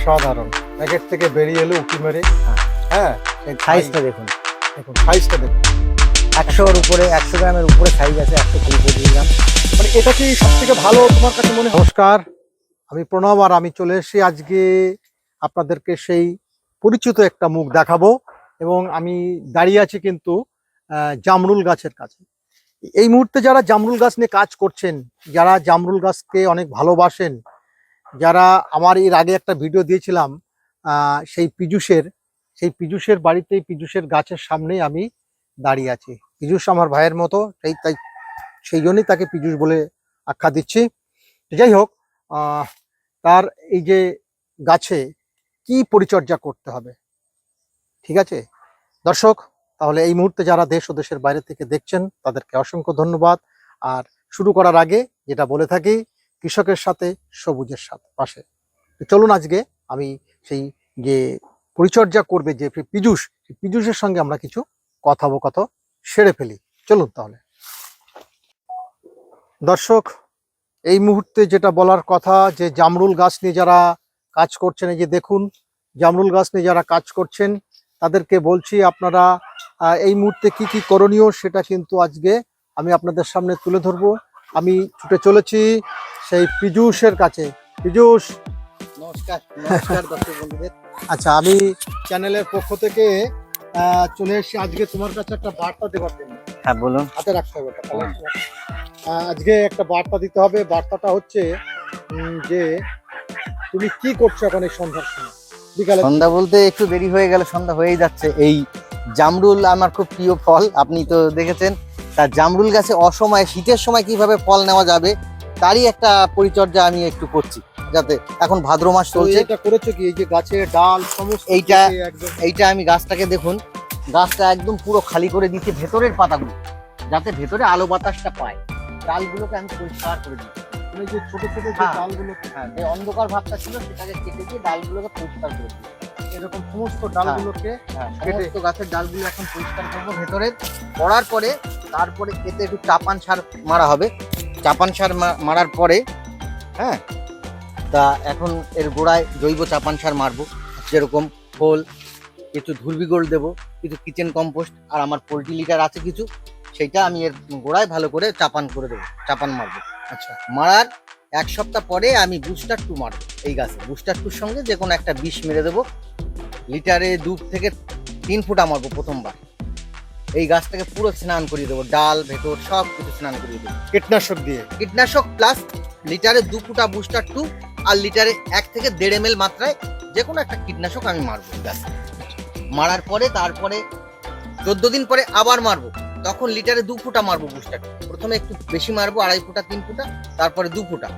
অসাধারণ। প্যাকেট থেকে বেরিয়ে এলো উঁকি মেরে। হ্যাঁ। সাইজটা দেখুন। দেখুন সাইজটা দেখুন। একশোর উপরে একশো গ্রামের উপরে সাইজ আছে একশো কুড়ি পঁচিশ গ্রাম। মানে এটা কি সব থেকে ভালো তোমার কাছে মনে হয়? নমস্কার আমি প্রণব আর আমি চলে এসেছি আজকে আপনাদেরকে সেই পরিচিত একটা মুখ দেখাবো এবং আমি দাঁড়িয়ে আছি কিন্তু জামরুল গাছের কাছে। এই মুহূর্তে যারা জামরুল গাছ নিয়ে কাজ করছেন যারা জামরুল গাছকে অনেক ভালোবাসেন যারা আমার এর আগে একটা ভিডিও দিয়েছিলাম সেই পীযুষের সেই পীযুষের বাড়িতেই পীযুষের গাছের সামনেই আমি দাঁড়িয়ে আছি। পীযুষ আমার ভাইয়ের মতো, সেই তাই, সেই জন্যই তাকে পীযুষ বলে আখ্যা দিচ্ছি। যাই হোক তার এই যে গাছে কি পরিচর্যা করতে হবে? ঠিক আছে? দর্শক, তাহলে এই মুহূর্তে যারা দেশ ও দেশের বাইরে থেকে দেখছেন, তাদেরকে অসংখ্য ধন্যবাদ। আর শুরু করার আগে যেটা বলে থাকি কৃষকের সাথে, সবুজের সাথে, পাশে। চলুন আজকে আমি সেই যে পরিচর্যা করবে যে পীযুষ সেই পীযুষের সঙ্গে আমরা কিছু কথোপকথ সেরে ফেলি। চলুন তাহলে। দর্শক, এই মুহূর্তে যেটা বলার কথা যে জামরুল গাছ নিয়ে যারা কাজ করছেন, এই যে দেখুন, জামরুল গাছ নিয়ে যারা কাজ করছেন, তাদেরকে বলছি আপনারা এই মুহূর্তে কি কি করণীয় সেটা কিন্তু আজকে আমি আপনাদের সামনে তুলে ধরবো। আমি ছুটে চলেছি সেই পীযূষের কাছে। পীযূষ! নমস্কার নমস্কার দর্শক বন্ধুদের। আচ্ছা আমি চ্যানেলের পক্ষ থেকে চলে এসেছি। আজকে তোমার কাছে একটা বার্তা দেওয়ার জন্য। হ্যাঁ বলুন। হাতে রাখতে হবে আজকে একটা বার্তা দিতে হবে। বার্তাটা হচ্ছে যে তুমি কি করছ এখন এই সন্ধ্যার সময়? বিকালে সন্ধ্যা বলতে একটু দেরি হয়ে গেল সন্ধ্যা হয়েই যাচ্ছে। এই জামরুল আমার খুব প্রিয় ফল আপনি তো দেখেছেন। তার জামরুল গাছে অসময়ে শীতের সময় কীভাবে ফল নেওয়া যাবে তারই একটা পরিচর্যা আমি একটু করছি যাতে এখন ভাদ্র মাস তো চলছে। এটা করেছ কি? এই যে গাছের ডাল সমস্ত এইটা- এইটা আমি গাছটাকে দেখুন গাছটা একদম পুরো খালি করে দিচ্ছি ভেতরের পাতাগুলো যাতে ভেতরে আলো বাতাসটা পায়। ডালগুলোকে আমি পরিষ্কার করে দিচ্ছি। যে ছোট ছোট যে হ্যাঁ। ডালগুলো হ্যাঁ অন্ধকার ভাবটা ছিল সেটাকে কেটে দিয়ে ডালগুলোকে পরিষ্কার করে দিচ্ছি। এরকম সমস্ত ডালগুলোকে হ্যাঁ, কেটে- সমস্ত গাছের ডালগুলো এখন পরিষ্কার করব। ভেতরে করার পরে তারপরে এতে একটু চাপান সার মারা হবে। চাপান সার মারার পরে হ্যাঁ তা এখন এর গোড়ায় জৈব চাপান সার মারবো। যেরকম খোল কিছু ধুলবি গোল দেবো কিছু কিচেন কম্পোস্ট আর আমার পোলট্রি লিটার আছে কিছু সেইটা আমি এর গোড়ায় ভালো করে চাপান করে দেবো চাপান মারবো। আচ্ছা। মারার এক সপ্তাহ পরে আমি বুস্টার টু মারবো এই গাছে। বুস্টার টুর সঙ্গে যে কোনো একটা বিষ মেরে দেবো। লিটারে দু থেকে তিন ফুটা মারবো প্রথমবার। এই গাছটাকে পুরো স্নান করিয়ে দেবো ডাল ভেতর সব কিছু স্নান করিয়ে দেবো। কীটনাশক দিয়ে? কীটনাশক প্লাস লিটারে দু ফুটা বুস্টার টু আর লিটারে এক থেকে দেড় এম মাত্রায় যে কোনো একটা কীটনাশক আমি মারবো গাছে। মারার পরে তারপরে চোদ্দ দিন পরে আবার মারবো। তখন লিটারে দু ফুটা মারবো বুস্টার প্রথমে একটু বেশি মারবো, আড়াই ফুটা, তিন ফুটা, তারপরে দু ফুটা।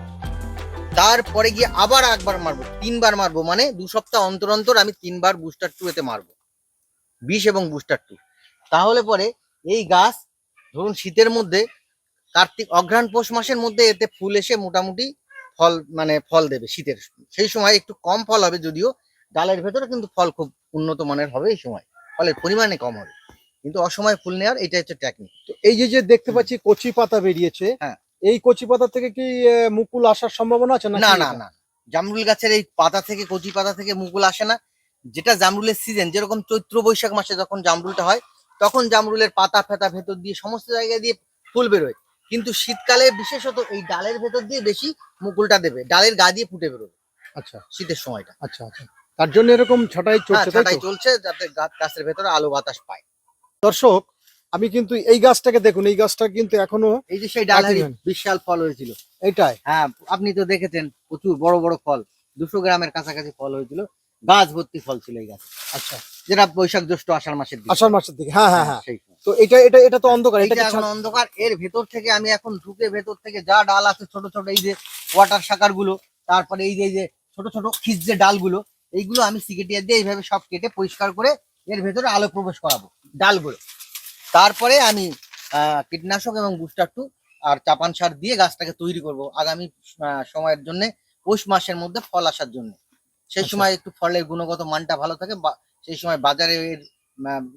তারপরে গিয়ে আবার একবার মারবো, তিনবার মারবো মানে দু সপ্তাহ অন্তর অন্তর আমি তিনবার বুস্টার টু এতে মারবো। বিষ এবং বুস্টার টু তাহলে পরে এই গাছ, ধরুন শীতের মধ্যে, কার্তিক, অঘ্রাণ পৌষ মাসের মধ্যে এতে ফুল এসে মোটামুটি ফল মানে ফল দেবে শীতের। সেই সময় একটু কম ফল হবে যদিও, ডালের ভেতরে কিন্তু ফল খুব উন্নত মানের হবে এই সময়। ফলের পরিমাণে কম হবে। কিন্তু অসময়ে ফুল নেওয়ার এটা হচ্ছে টেকনিক তো এই যে যে দেখতে পাচ্ছি কচি পাতা বেরিয়েছে হ্যাঁ। এই কচি পাতা থেকে কি মুকুল আসার সম্ভাবনা আছে না না না জামরুল গাছের এই পাতা থেকে কচি পাতা থেকে মুকুল আসে না। যেটা জামরুলের সিজন যেরকম চৈত্র বৈশাখ মাসে যখন জামরুলটা হয় তখন জামরুলের পাতা ফেতা ভেতর দিয়ে সমস্ত জায়গায় দিয়ে ফুল বেরোয়। কিন্তু শীতকালে বিশেষত এই ডালের ভেতর দিয়ে বেশি মুকুলটা দেবে। ডালের গা দিয়ে ফুটে বেরোবে আচ্ছা। শীতের সময়টা। আচ্ছা আচ্ছা। তার জন্য এরকম ছাটাই হ্যাঁ চলছে তাই ছাটাই চলছে যাতে গাছের ভেতরে আলো বাতাস পায়। দর্শক আমি কিন্তু এই গাছটাকে দেখুন এই গাছটা কিন্তু এখনও এই যে সেই মান। বিশাল ফল হয়েছিল। এটাই হ্যাঁ আপনি তো দেখেছেন প্রচুর বড় বড় ফল। দুশো গ্রামের কাছাকাছি ফল হয়েছিল। গাছ ভর্তি ফল ছিল এই গাছ। আচ্ছা। যেটা বৈশাখ জ্যৈষ্ঠ আষাঢ় মাসের দিকে। আষাঢ় মাসের দিকে। হ্যাঁ হ্যাঁ হ্যাঁ তো এটা এটা এটা তো অন্ধকার এটা এখন অন্ধকার। এর ভেতর থেকে আমি এখন ঢুকে ভেতর থেকে যা ডাল আছে ছোট ছোট এই যে ওয়াটার শাকারগুলো তারপরে এই যে এই যে ছোট ছোট যে ডালগুলো এইগুলো আমি সিকেটিয়া দিয়ে এইভাবে সব কেটে পরিষ্কার করে এর ভেতরে আলো প্রবেশ করাবো। ডালগুলো। তারপরে আমি কীটনাশক এবং বুস্টার টু আর চাপান সার দিয়ে গাছটাকে তৈরি করব আগামী সময়ের জন্য পৌষ মাসের মধ্যে ফল আসার জন্য। সেই আচ্ছা। সময় একটু ফলের গুণগত মানটা ভালো থাকে বা সেই সময় বাজারে এর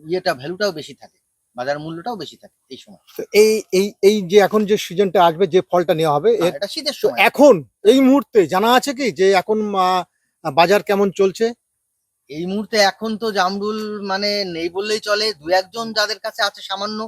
ইয়েটা ভ্যালুটাও বেশি থাকে বাজার মূল্যটাও বেশি থাকে এই সময়। তো এই এই এই যে এখন যে সিজনটা আসবে যে ফলটা নেওয়া হবে হ্যাঁ, এটা শীতের সময়। এখন এই মুহূর্তে জানা আছে কি যে এখন বাজার কেমন চলছে? এই মুহূর্তে এখন তো জামরুল মানে নেই বললেই চলে। দু একজন যাদের কাছে আছে সামান্য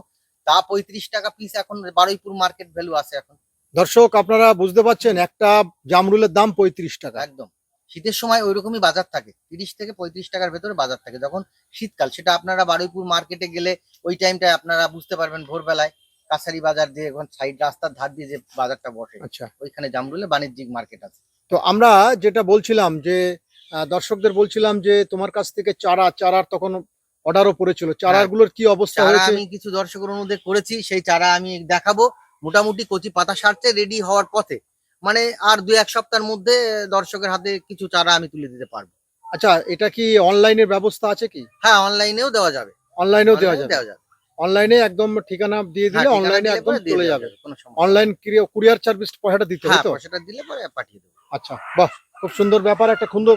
তা পঁয়ত্রিশ টাকা পিস এখন বারুইপুর মার্কেট ভ্যালু আছে এখন। দর্শক আপনারা বুঝতে পারছেন একটা জামরুলের দাম পঁয়ত্রিশ টাকা। একদম। শীতের সময় ওইরকমই বাজার থাকে। তিরিশ থেকে পঁয়ত্রিশ টাকার ভেতরে বাজার থাকে। যখন শীতকাল সেটা আপনারা বারুইপুর মার্কেটে গেলে ওই টাইমটায় আপনারা বুঝতে পারবেন ভোরবেলায় কাছারি বাজার দিয়ে এখন সাইড রাস্তার ধার দিয়ে যে বাজারটা বসে আচ্ছা। ওইখানে জামরুলে বাণিজ্যিক মার্কেট আছে। তো আমরা যেটা বলছিলাম যে দর্শকদের বলছিলাম যে তোমার কাছ থেকে চারা চারার তখন অর্ডারও পড়েছিল। চারাগুলোর কি অবস্থা হয়েছে? আমি কিছু দর্শকের অনুরোধে করেছি সেই চারা আমি দেখাবো। মোটামুটি কচি পাতা সারছে রেডি হওয়ার পথে। মানে আর দু এক সপ্তাহের মধ্যে দর্শকের হাতে কিছু চারা আমি তুলে দিতে পারব। আচ্ছা এটা কি অনলাইনের ব্যবস্থা আছে কি? হ্যাঁ অনলাইনেও দেওয়া যাবে। অনলাইনেও দেওয়া যাবে? অনলাইনে একদম ঠিকানা দিয়ে হ্যাঁ, দিলে অনলাইনে দিলে একদম চলে যাবে। কোনো সমস্যা অনলাইন কুরিয়ার সার্ভিস পয়সাটা দিতে হবে হ্যাঁ তো? পয়সাটা দিলে পরে পাঠিয়ে দেবো। আচ্ছা বাহ খুব সুন্দর ব্যাপার একটা সুন্দর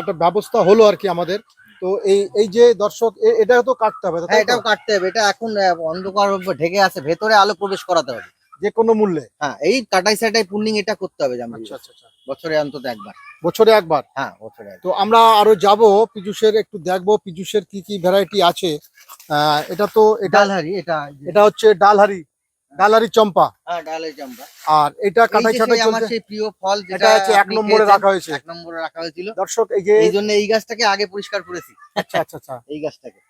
একটা ব্যবস্থা হলো আর কি আমাদের। তো এই এই যে দর্শক এ- এটাও তো কাটতে হবে হ্যাঁ এটাও কাটতে হবে এটা এখন অন্ধকার ঢেকে আছে ভেতরে আলো প্রবেশ করাতে হবে। যে কোনো মূল্যে? হ্যাঁ এই কাটাই সাটাই পুন্নিং এটা করতে হবে আচ্ছা আচ্ছা আচ্ছা। বছরে অন্তত একবার। বছরে একবার? হ্যাঁ বছরে তো আমরা আরও যাব পীযুষের একটু দেখব পীযুষের কি কি ভ্যারাইটি আছে। আহ, এটা তো এটা ডালহারি এটা এটা হচ্ছে ডালহারি। চম্পা। হ্যাঁ ডালের চাম্পা। আর এটা কাটাই ছাটাই আমার সেই প্রিয় ফল যেটা হচ্ছে এক নম্বরে রাখা হয়েছে। এক নম্বরে রাখা হয়েছিল। দর্শক এই যে এই জন্য এই গাছটাকে আগে পরিষ্কার করেছি। আচ্ছা আচ্ছা আচ্ছা। এই গাছটাকে।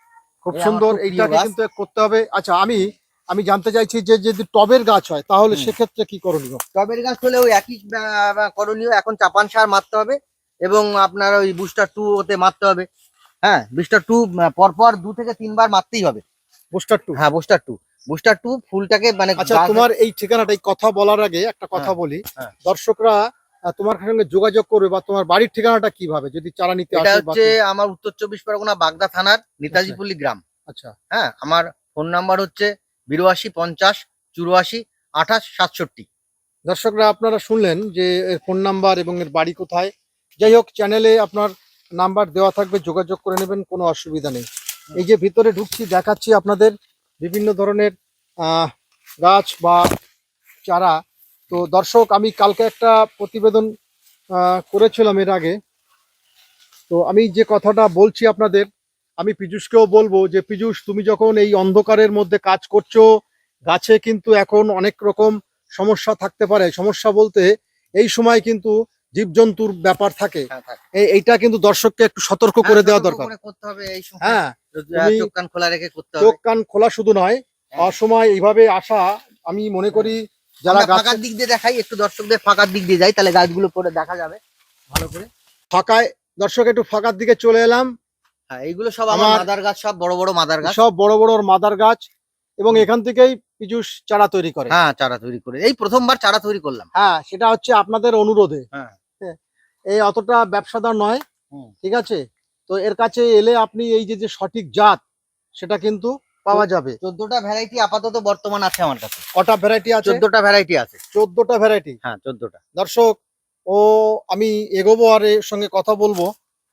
খুব সুন্দর এইটাকে। কিন্তু করতে হবে। আচ্ছা আমি আমি জানতে চাইছি যে যদি টবের গাছ হয় তাহলে সেক্ষেত্রে কি করণীয়? টবের গাছ হলেও একই আহ, আহ, করণীয়। এখন চাপান সার মারতে হবে এবং আপনার ওই বুস্টার টু ওতে মারতে হবে। হ্যাঁ বুস্টার টু পরপর দু থেকে তিনবার মারতেই হবে। Booster two? হ্যাঁ বুস্টার টু। বুস্টার টু ফুলটাকে মানে আচ্ছা তোমার এই ঠিকানাটা এই কথা বলার আগে একটা কথা হ্যাঁ, বলি। হ্যাঁ। দর্শকরা তোমার সঙ্গে যোগাযোগ করবে বা তোমার বাড়ির ঠিকানাটা কীভাবে যদি চারা নিতে এটা হচ্ছে আমার উত্তর চব্বিশ পরগনা বাগদা থানার নেতাজিপল্লী গ্রাম। আচ্ছা। হ্যাঁ আমার ফোন নাম্বার হচ্ছে বিরাশি পঞ্চাশ চুরাশি আঠাশ সাতষট্টি। দর্শকরা আপনারা শুনলেন যে এর ফোন নাম্বার এবং এর বাড়ি কোথায়। যাই হোক চ্যানেলে আপনার নাম্বার দেওয়া থাকবে যোগাযোগ করে নেবেন কোনো অসুবিধা নেই। এই যে ভিতরে ঢুকছি দেখাচ্ছি আপনাদের। বিভিন্ন ধরনের গাছ বা চারা। তো দর্শক, আমি কালকে একটা প্রতিবেদন করেছিলাম এর আগে। তো আমি যে কথাটা বলছি আপনাদের, আমি পীযূষকেও বলব যে, পীযূষ, তুমি যখন এই অন্ধকারের মধ্যে কাজ করছ, গাছে কিন্তু এখন অনেক রকম সমস্যা থাকতে পারে। সমস্যা বলতে এই সময় কিন্তু জীবজন্তুর ব্যাপার থাকে হ্যাঁ, এইটা কিন্তু দর্শককে একটু সতর্ক করে হ্যাঁ, দেওয়া দরকার। করে সময়। হ্যাঁ চোখ কান খোলা রেখে করতে চোখ কান খোলা শুধু নয় হ্যাঁ। অসময় এইভাবে আসা আমি মনে করি যারা ফাঁকার দিক দিয়ে দেখাই একটু দর্শকদের ফাঁকার দিক দিয়ে যাই তাহলে গাছগুলো পরে দেখা যাবে ভালো করে। ফাঁকায় দর্শক একটু ফাঁকার দিকে চলে এলাম। হ্যাঁ এইগুলো সব আমার আমার- মাদার গাছ সব বড় বড় মাদার গাছ। সব বড় বড় মাদার গাছ এবং এখান থেকেই পীযুষ চারা তৈরি করে। হ্যাঁ চারা তৈরি করে। এই প্রথমবার চারা তৈরি করলাম। হ্যাঁ সেটা হচ্ছে আপনাদের অনুরোধে। হ্যাঁ। এই অতটা ব্যবসাদার নয়। ঠিক আছে? তো এর কাছে এলে আপনি এই যে যে সঠিক জাত সেটা কিন্তু পাওয়া যাবে। চোদ্দটা ভ্যারাইটি আপাতত বর্তমান আছে আমার কাছে। কটা ভ্যারাইটি আছে? চোদ্দটা ভ্যারাইটি আছে। চোদ্দটা ভ্যারাইটি হ্যাঁ চোদ্দটা। দর্শক ও আমি এগোবো আর এর সঙ্গে কথা বলব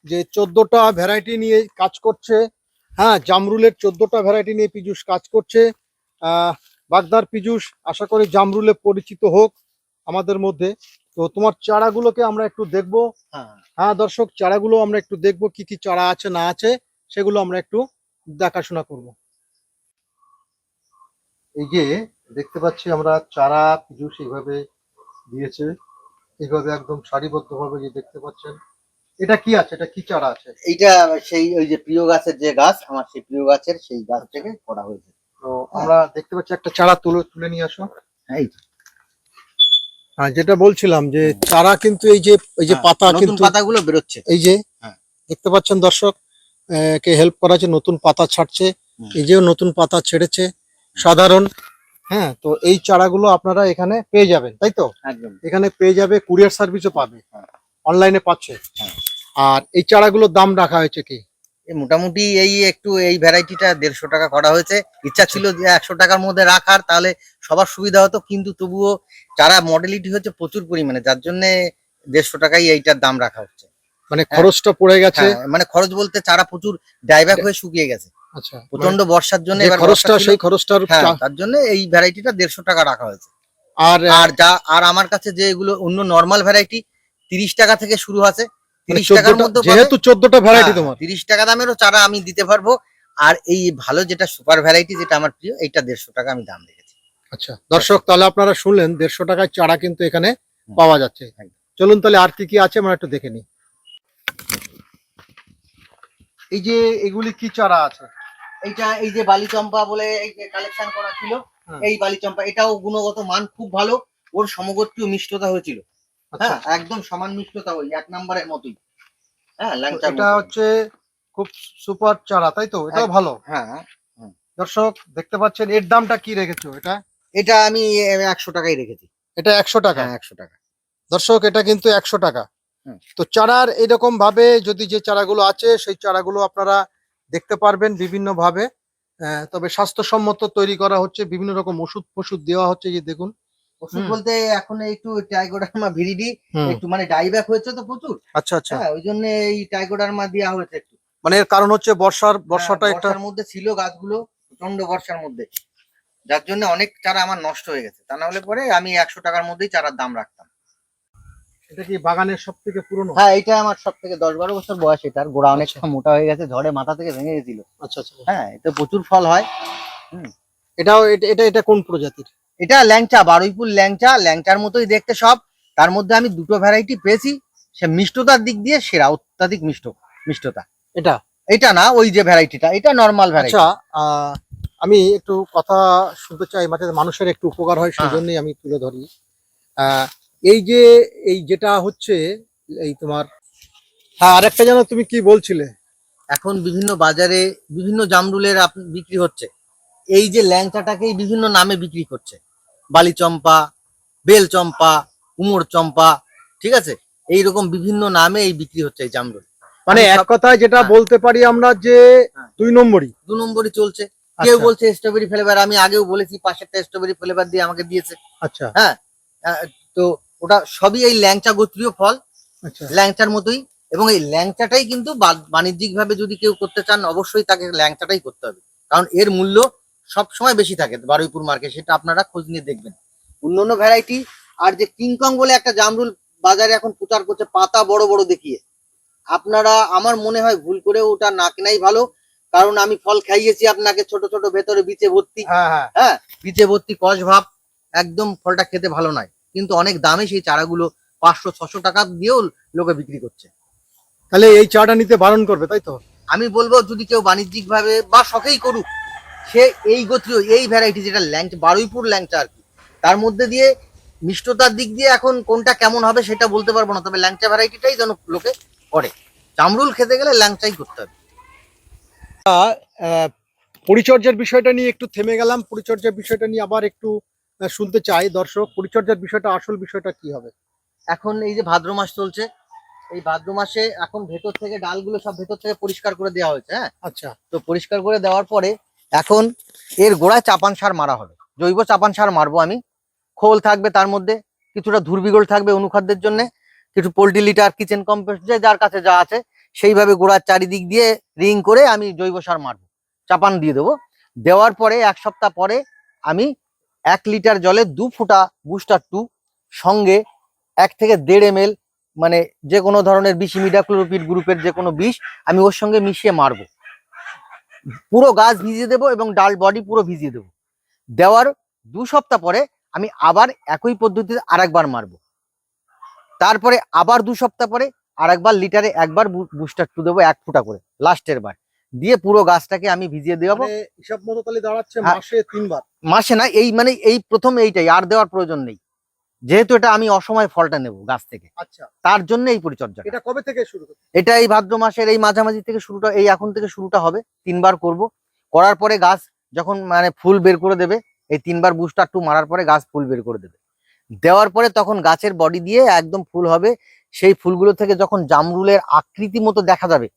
যে চোদ্দটা ভ্যারাইটি নিয়ে কাজ করছে। হ্যাঁ জামরুলের চোদ্দটা ভ্যারাইটি নিয়ে পীযুষ কাজ করছে। আহ বাগদার পীযুষ আশা করি জামরুলে পরিচিত হোক আমাদের মধ্যে। তো তোমার চারাগুলোকে আমরা একটু দেখব। হ্যাঁ। হ্যাঁ দর্শক চারাগুলো আমরা একটু দেখব কি কি চারা আছে না আছে সেগুলো আমরা একটু দেখাশোনা করব। এই যে দেখতে পাচ্ছি আমরা চারা পীযুষ এইভাবে দিয়েছে। এইভাবে একদম সারিবদ্ধভাবে যে দেখতে পাচ্ছেন। এটা কি আছে? এটা কি চারা আছে? এইটা সেই ওই যে প্রিয় গাছের যে গাছ আমার সেই প্রিয় গাছের সেই গাছ থেকে করা হয়েছে। তো আমরা দেখতে পাচ্ছি একটা চারা তুলে তুলে নিয়ে আসো। হ্যাঁ। হ্যাঁ যেটা বলছিলাম যে চারা কিন্তু এই যে এই যে হ্যাঁ, পাতা কিন্তু পাতাগুলো বেরোচ্ছে। এই যে হ্যাঁ। দেখতে পাচ্ছেন দর্শক কে হেল্প করা আছে নতুন পাতা ছাড়ছে। এই যে নতুন পাতা ছেড়েছে সাধারণ। হ্যাঁ তো এই চারাগুলো আপনারা এখানে পেয়ে যাবেন তাই তো? একদম। এখানে পেয়ে যাবে কুরিয়ার সার্ভিসও পাবে। হ্যাঁ। অনলাইনে পাচ্ছে। হ্যাঁ। আর এই চারাগুলোর দাম রাখা হয়েছে কি? মোটামুটি এই একটু এই ভ্যারাইটিটা দেড়শো টাকা করা হয়েছে। ইচ্ছা ছিল যে একশো টাকার মধ্যে রাখার তাহলে সবার সুবিধা হতো কিন্তু তবুও চারা মডেলিটি হচ্ছে প্রচুর পরিমাণে যার জন্য দেড়শো টাকাই এইটার দাম রাখা হচ্ছে। মানে খরচটা পড়ে গেছে? হ্যাঁ, মানে খরচ বলতে চারা প্রচুর ডাইব্যাক হয়ে শুকিয়ে গেছে। আচ্ছা প্রচণ্ড বর্ষার জন্য মানে খরচটা সেই খরচটার হ্যাঁ তার জন্য এই ভ্যারাইটিটা দেড়শো টাকা রাখা হয়েছে। আর আর যা আর আমার কাছে যে এগুলো অন্য নর্মাল ভ্যারাইটি তিরিশ টাকা থেকে শুরু আছে। মানে 30 টাকার 14টা মধ্যে যেহেতু চোদ্দটা ভ্যারাইটি তোমার। তিরিশ টাকা দামেরও চারা আমি দিতে পারব। আর এই ভালো যেটা সুপার ভ্যারাইটি যেটা আমার প্রিয় এইটা দেড়শো টাকা আমি দাম রেখেছি। আচ্ছা দর্শক তাহলে আপনারা শুনলেন দেড়শো টাকায় চারা কিন্তু এখানে পাওয়া যাচ্ছে। চলুন তাহলে আর কি কি আছে আমরা একটু দেখে নিই। এই যে এগুলি কি চারা আছে? এইটা এই যে বালি চম্পা বলে এই যে কালেকশন করা ছিল হ্যাঁ। এই বালি চম্পা এটাও গুণগত মান খুব ভালো ওর সমগোত্রীয় মিষ্টতা হয়েছিল। হ্যাঁ একদম সমান মিষ্টতা ওই এক নম্বরের মতোই। হ্যাঁ ল্যাংচার এটা হচ্ছে খুব সুপার চারা তাই তো? এটাও ভালো। হ্যাঁ দর্শক দেখতে পাচ্ছেন এর দামটা কি রেখেছো এটা? এটা আমি একশো টাকাই রেখেছি। এটা একশো টাকা? হ্যাঁ একশো টাকা। দর্শক এটা কিন্তু একশো টাকা। তো চারার এরকম ভাবে যদি যে চারাগুলো আছে সেই চারাগুলো আপনারা দেখতে পারবেন বিভিন্ন ভাবে তবে স্বাস্থ্যসম্মত তৈরি করা হচ্ছে বিভিন্ন রকম ওষুধ ফষুধ দেওয়া হচ্ছে যে দেখুন। ওষুধ বলতে এখন একটু টাইগোডার্মা ভিরিডি একটু মানে ডাইব্যাক হয়েছে তো প্রচুর। আচ্ছা আচ্ছা। হ্যাঁ ওই জন্য এই টাইগোডার্মা দেওয়া হয়েছে একটু। মানে এর কারণ হচ্ছে বর্ষার বর্ষাটা হ্যাঁ, একটা মধ্যে ছিল গাছগুলো প্রচণ্ড বর্ষার মধ্যে। যার জন্য অনেক চারা আমার নষ্ট হয়ে গেছে। তা না হলে পরে আমি একশো টাকার মধ্যেই চারার দাম রাখতাম। এটা কি বাগানের সব থেকে পুরনো? হ্যাঁ এটা আমার সব থেকে দশ বারো বছর বয়স এটার গোড়া অনেকটা মোটা হয়ে গেছে ঝড়ে মাথা থেকে ভেঙে গেছিল। আচ্ছা আচ্ছা। হ্যাঁ এতে প্রচুর ফল হয়। এটাও এটা- এটা এটা কোন প্রজাতির? এটা ল্যাংচা বারুইপুর ল্যাংচা ল্যাংচার মতোই দেখতে সব। তার মধ্যে আমি দুটো ভ্যারাইটি পেয়েছি। সে মিষ্টতার দিক দিয়ে সেরা অত্যাধিক মিষ্ট মিষ্টতা। এটা? এটা না ওই যে ভ্যারাইটিটা এটা নর্মাল ভ্যারাইটি আচ্ছা আহ, আমি একটু কথা শুনতে চাই মাঝে মানুষের একটু উপকার হয় সেই হ্যাঁ। জন্যই আমি তুলে ধরি। এই যে এই যেটা হচ্ছে এই তোমার হ্যাঁ আরেকটা যেন তুমি কি বলছিলে? এখন বিভিন্ন বাজারে বিভিন্ন জামরুলের বিক্রি হচ্ছে। এই যে ল্যাংচাটাকেই বিভিন্ন নামে বিক্রি করছে। বালি চম্পা বেল চম্পা উমর চম্পা ঠিক আছে? এইরকম বিভিন্ন নামে এই বিক্রি হচ্ছে এই জামরুল। মানে এক কথায় যেটা হ্যাঁ। বলতে পারি আমরা যে হ্যাঁ। দুই নম্বরই। দু নম্বরই চলছে। কেউ আচ্ছা, বলছে স্ট্রবেরি ফ্লেভার আমি আগেও বলেছি পাশেরটা স্ট্রবেরি ফ্লেভার দিয়ে আমাকে দিয়েছে। আচ্ছা। আহ, তো ওটা সবই এই ল্যাংচা গোত্রীয় ফল। আচ্ছা। ল্যাংচার মতোই। এবং এই ল্যাংচাটাই কিন্তু বাণিজ্যিক ভাবে যদি কেউ করতে চান অবশ্যই তাকে ল্যাংচাটাই করতে হবে। কারণ এর মূল্য সব সময় বেশি থাকে বারুইপুর মার্কেট সেটা আপনারা খোঁজ নিয়ে দেখবেন। অন্যান্য ভ্যারাইটি আর যে কিংকং বলে একটা জামরুল বাজারে এখন প্রচার করছে পাতা বড় বড় দেখিয়ে। আপনারা আমার মনে হয় ভুল করে ওটা না কেনাই ভালো কারণ আমি ফল খাইয়েছি আপনাকে ছোট ছোট ভেতরে বিচে ভর্তি। হ্যাঁ হ্যাঁ। হ্যাঁ। বিচে ভর্তি কষ ভাব একদম ফলটা খেতে ভালো নয়। কিন্তু অনেক দামে সেই চারাগুলো পাঁচশো ছশো টাকা দিয়েও লোকে বিক্রি করছে। তাহলে এই চাটা নিতে বারণ করবে তাই তো? আমি বলব যদি কেউ বাণিজ্যিক ভাবে বা শখেই করুক সে এই গোত্রীয় এই ভ্যারাইটি যেটা ল্যাংচা বারুইপুর ল্যাংচা আর কি। তার মধ্যে দিয়ে মিষ্টতার দিক দিয়ে এখন কোনটা কেমন হবে সেটা বলতে পারব না তবে ল্যাংচা ভ্যারাইটিটাই যেন লোকে করে। চামরুল খেতে গেলে ল্যাংচাই করতে হবে। পরিচর্যার বিষয়টা নিয়ে একটু থেমে গেলাম। পরিচর্যার বিষয়টা নিয়ে আবার একটু শুনতে চাই দর্শক। পরিচর্যার বিষয়টা আসল বিষয়টা কি হবে? এখন এই যে ভাদ্র মাস চলছে এই ভাদ্র মাসে এখন ভেতর থেকে ডালগুলো সব ভেতর থেকে পরিষ্কার করে দেওয়া হয়েছে হ্যাঁ? আচ্ছা। তো পরিষ্কার করে দেওয়ার পরে এখন এর গোড়ায় চাপান সার মারা হবে। জৈব চাপান সার মারবো আমি। খোল থাকবে তার মধ্যে, কিছুটা ধুরবিগোল থাকবে অনুখাদ্যের জন্য, কিছু পোলট্রি লিটার, কিচেন কম্পোস্ট যে যার কাছে যা আছে, সেইভাবে গোড়ার চারিদিক দিয়ে রিং করে আমি জৈব সার মারবো। চাপান দিয়ে দেবো। দেওয়ার পরে, এক সপ্তাহ পরে আমি এক লিটার জলে দু ফুটা বুস্টার টু সঙ্গে এক থেকে দেড় এম মানে যে কোনো ধরনের বিষ ইমিডাক্লোরোপিড গ্রুপের যে কোনো বিষ, আমি ওর সঙ্গে মিশিয়ে মারবো। পুরো গাছ ভিজিয়ে দেবো এবং ডাল বডি পুরো ভিজিয়ে দেবো। দেওয়ার দু সপ্তাহ পরে আমি আবার একই পদ্ধতিতে আরেকবার মারবো। তারপরে আবার দু সপ্তাহ পরে আরেকবার লিটারে একবার বুস্টার টু দেবো এক ফুটা করে লাস্টের বার। দিয়ে পুরো গাছটাকে আমি ভিজিয়ে দেওয়াবো। মানে হিসাব মতো তাহলে দাঁড়াচ্ছে হ্যাঁ। মাসে তিনবার? মাসে না এই মানে এই প্রথম এইটাই আর দেওয়ার প্রয়োজন নেই। যেহেতু এটা আমি অসময় ফলটা নেব গাছ থেকে। আচ্ছা। তার জন্য এই পরিচর্যা এটা কবে থেকে শুরু এটা এই ভাদ্র মাসের এই মাঝামাঝি থেকে শুরুটা এই এখন থেকে শুরুটা হবে তিনবার করব। করার পরে গাছ যখন মানে ফুল বের করে দেবে এই তিনবার বুস্টার টু মারার পরে গাছ ফুল বের করে দেবে। দেওয়ার পরে তখন গাছের বডি দিয়ে একদম ফুল হবে। সেই ফুলগুলো থেকে যখন জামরুলের আকৃতি মতো দেখা যাবে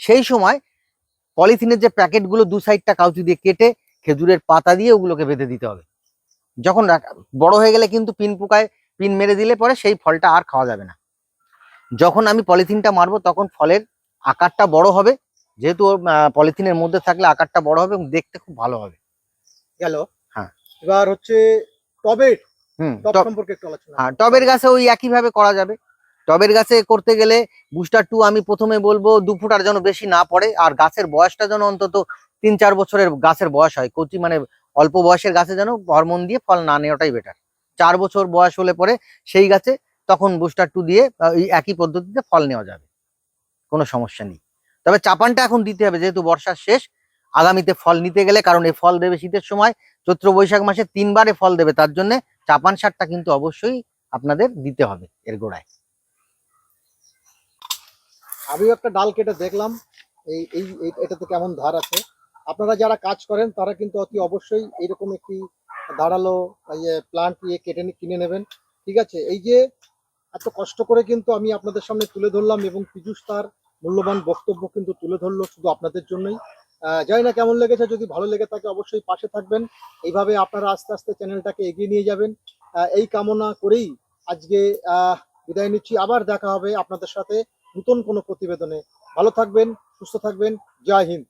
সেই সময় পলিথিনের যে প্যাকেটগুলো দু সাইডটা কাউচি দিয়ে কেটে খেজুরের পাতা দিয়ে ওগুলোকে বেঁধে দিতে হবে। যখন বড় হয়ে গেলে কিন্তু পিন পোকায় পিন মেরে দিলে পরে সেই ফলটা আর খাওয়া যাবে না। যখন আমি পলিথিনটা মারবো তখন ফলের আকারটা বড় হবে যেহেতু পলিথিনের মধ্যে থাকলে আকারটা বড় হবে এবং দেখতে খুব ভালো হবে। গেল? হ্যাঁ। এবার হচ্ছে টবের হুম টব টব- সম্পর্কে একটু আলোচনা। হ্যাঁ টবের গাছে ওই একই ভাবে করা যাবে। টবের গাছে করতে গেলে বুস্টার টু আমি প্রথমে বলব দু ফুটার যেন বেশি না পড়ে আর গাছের বয়সটা যেন অন্তত তিন চার বছরের গাছের বয়স হয় কচি মানে অল্প বয়সের গাছে যেন হরমোন দিয়ে ফল না নেওয়াটাই বেটার চার বছর বয়স হলে পরে সেই গাছে তখন বুস্টার টু দিয়ে একই পদ্ধতিতে ফল নেওয়া যাবে। কোনো সমস্যা নেই। তবে চাপানটা এখন দিতে হবে, যেহেতু বর্ষার শেষ, আগামীতে ফল নিতে গেলে, কারণ এই ফল দেবে শীতের সময়, চৈত্র বৈশাখ মাসে তিনবারে ফল দেবে, তার জন্য চাপান সারটা কিন্তু অবশ্যই আপনাদের দিতে হবে এর গোড়ায়। আমিও একটা ডাল কেটে দেখলাম এই, এই- এটাতে কেমন ধার আছে? আপনারা যারা কাজ করেন, তারা কিন্তু অতি অবশ্যই এইরকম একটি ধারালো ইয়ে প্লান্ট ইয়ে কেটে কিনে নেবেন। ঠিক আছে? এই যে এত কষ্ট করে কিন্তু আমি আপনাদের সামনে তুলে ধরলাম এবং পীযুষ তার মূল্যবান বক্তব্য কিন্তু তুলে ধরলো শুধু আপনাদের জন্যই। জানি না কেমন লেগেছে, যদি ভালো লেগে থাকে অবশ্যই পাশে থাকবেন। এইভাবে আপনারা আস্তে আস্তে চ্যানেলটাকে এগিয়ে নিয়ে যাবেন। এই কামনা করেই আজকে বিদায় নিচ্ছি। আবার দেখা হবে আপনাদের সাথে নতুন কোনো প্রতিবেদনে। ভালো থাকবেন, সুস্থ থাকবেন। জয় হিন্দ।